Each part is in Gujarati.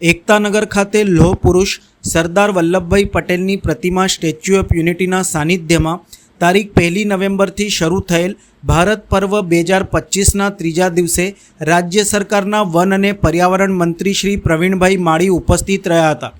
એકતાનગર ખાતે લોહ પુરુષ સરદાર વલ્લભભાઈ પટેલની પ્રતિમા સ્ટેચ્યુ ઓફ યુનિટીના સાનિધ્યમાં તારીખ પહેલી નવેમ્બરથી શરૂ થયેલ ભારત પર્વ બે હજાર પચીસના ત્રીજા દિવસે રાજ્ય સરકારના વન અને પર્યાવરણ મંત્રી શ્રી પ્રવીણભાઈ માળી ઉપસ્થિત રહ્યા હતા.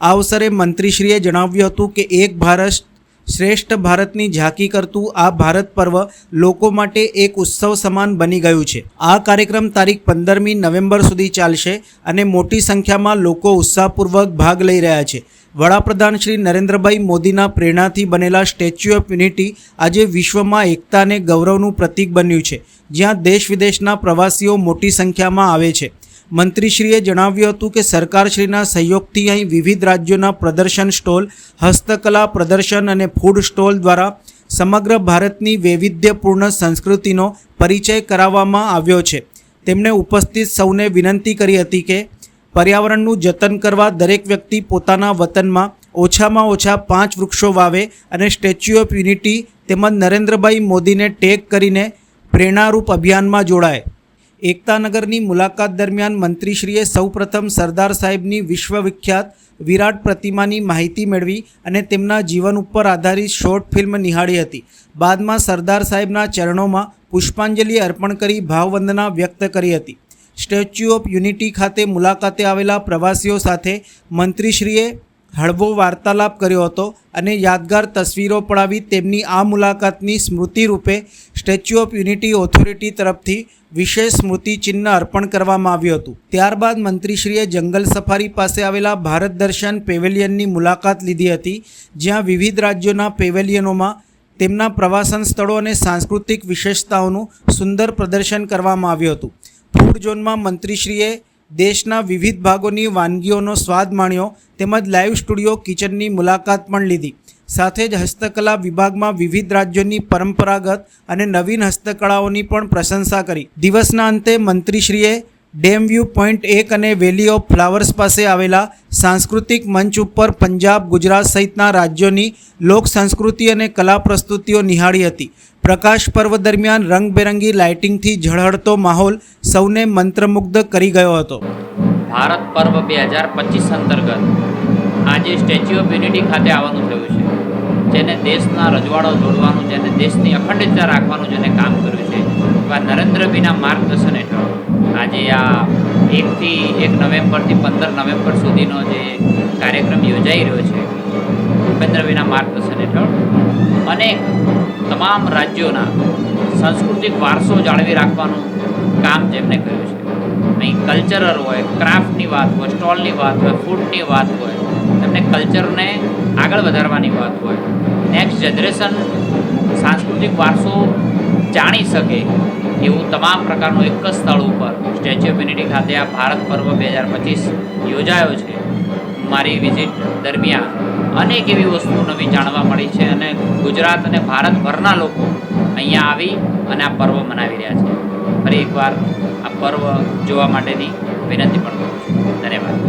આ અવસરે મંત્રીશ્રીએ જણાવ્યું હતું કે એક ભારત શ્રેષ્ઠ ભારતની ઝાંકી કરતું આ ભારત પર્વ લોકો માટે એક ઉત્સવ સમાન બની ગયું છે. આ કાર્યક્રમ તારીખ પંદરમી નવેમ્બર સુધી ચાલશે અને મોટી સંખ્યામાં લોકો ઉત્સાહપૂર્વક ભાગ લઈ રહ્યા છે. વડાપ્રધાન શ્રી નરેન્દ્રભાઈ મોદીના પ્રેરણાથી બનેલા સ્ટેચ્યુ ઓફ યુનિટી આજે વિશ્વમાં એકતા અને ગૌરવનું પ્રતીક બન્યું છે, જ્યાં દેશ વિદેશના પ્રવાસીઓ મોટી સંખ્યામાં આવે છે. મંત્રીશ્રીએ જણાવ્યું હતું કે સરકારશ્રીના સહયોગથી અહીં વિવિધ રાજ્યોના પ્રદર્શન સ્ટોલ, હસ્તકલા પ્રદર્શન અને ફૂડ સ્ટોલ દ્વારા સમગ્ર ભારતની વૈવિધ્યપૂર્ણ સંસ્કૃતિનો પરિચય કરાવવામાં આવ્યો છે. તેમણે ઉપસ્થિત સૌને વિનંતી કરી હતી કે પર્યાવરણનું જતન કરવા દરેક વ્યક્તિ પોતાના વતનમાં ઓછામાં ઓછા પાંચ વૃક્ષો વાવે અને સ્ટેચ્યુ ઓફ યુનિટી તેમજ નરેન્દ્રભાઈ મોદીને ટેગ કરીને પ્રેરણારૂપ અભિયાનમાં જોડાય. એકતાનગરની મુલાકાત દરમિયાન મંત્રીશ્રીએ સૌપ્રથમ સરદાર સાહેબની વિશ્વવિખ્યાત વિરાટ પ્રતિમાની માહિતી મેળવી અને તેમના જીવન ઉપર આધારિત શોર્ટ ફિલ્મ નિહાળી હતી. બાદમાં સરદાર સાહેબના ચરણોમાં પુષ્પાંજલિ અર્પણ કરી ભાવવંદના વ્યક્ત કરી હતી. સ્ટેચ્યુ ઓફ યુનિટી ખાતે મુલાકાતે આવેલા પ્રવાસીઓ સાથે મંત્રીશ્રીએ હળવો વાર્તાલાપ કર્યો હતો અને યાદગાર તસવીરો પડાવી તેમની આ મુલાકાતની સ્મૃતિ રૂપે સ્ટેચ્યુ ઓફ યુનિટી ઓથોરિટી તરફથી વિશેષ સ્મૃતિચિહ્ન અર્પણ કરવામાં આવ્યું હતું. ત્યારબાદ મંત્રીશ્રીએ જંગલ સફારી પાસે આવેલા ભારત દર્શન પેવેલિયનની મુલાકાત લીધી હતી, જ્યાં વિવિધ રાજ્યોના પેવેલિયનોમાં તેમના પ્રવાસન સ્થળો અને સાંસ્કૃતિક વિશેષતાઓનું સુંદર પ્રદર્શન કરવામાં આવ્યું હતું. ફૂડ ઝોનમાં મંત્રીશ્રીએ દેશના વિવિધ ભાગોની વાનગીઓનો સ્વાદ માણ્યો તેમજ લાઈવ સ્ટુડિયો, કિચનની મુલાકાત પણ લીધી. સાથે જ હસ્તકલા વિભાગમાં વિવિધ રાજ્યોની પરંપરાગત અને નવીન હસ્તકળાઓની પણ પ્રશંસા કરી. દિવસના અંતે મંત્રીશ્રીએ ડેમ વ્યૂ પોઈન્ટ એક અને વેલી ઓફ ફ્લાવર્સ પાસે આવેલા સાંસ્કૃતિક મંચ ઉપર પંજાબ, ગુજરાત સહિતના રાજ્યોની લોક સંસ્કૃતિ અને કલા પ્રસ્તુતિઓ નિહાળી હતી. પ્રકાશ પર્વ દરમિયાન રંગબેરંગી લાઇટિંગથી ઝળહળતો માહોલ સૌને મંત્રમુગ્ધ કરી ગયો હતો. ભારત પર્વ બે હજાર પચીસ અંતર્ગત આજે સ્ટેચ્યુ ઓફ યુનિટી ખાતે આવવાનું થયું છે. જેને દેશના રજવાડો જોડવાનું, જેને દેશની અખંડિતતા રાખવાનું જેને કામ કર્યું છે એવા નરેન્દ્રભાઈના માર્ગદર્શન હેઠળ આજે આ એકથી એક નવેમ્બરથી પંદર નવેમ્બર સુધીનો જે કાર્યક્રમ યોજાઈ રહ્યો છે ભૂપેન્દ્રભાઈના માર્ગદર્શન હેઠળ. અનેક તમામ રાજ્યોના સાંસ્કૃતિક વારસો જાળવી રાખવાનું કામ જેમને કર્યું છે. અહીં કલ્ચરલ હોય, ક્રાફ્ટની વાત હોય, સ્ટોલની વાત હોય, ફૂડની વાત હોય, તેમને કલ્ચરને આગળ વધારવાની વાત હોય. નેક્સ્ટ જનરેશન સાંસ્કૃતિક વારસો જાણી શકે એવું તમામ પ્રકારનું એક જ સ્થળ ઉપર સ્ટેચ્યુ ઓફ યુનિટી ખાતે આ ભારત પર્વ બે હજાર પચીસ યોજાયો છે. મારી વિઝિટ દરમિયાન અનેક એવી વસ્તુઓ નવી જાણવા મળી છે અને ગુજરાત અને ભારતભરના લોકો અહીંયા આવી અને આ પર્વ મનાવી રહ્યા છે. ફરી એકવાર આ પર્વ જોવા માટેની વિનંતી પણ કરું છું. ધન્યવાદ.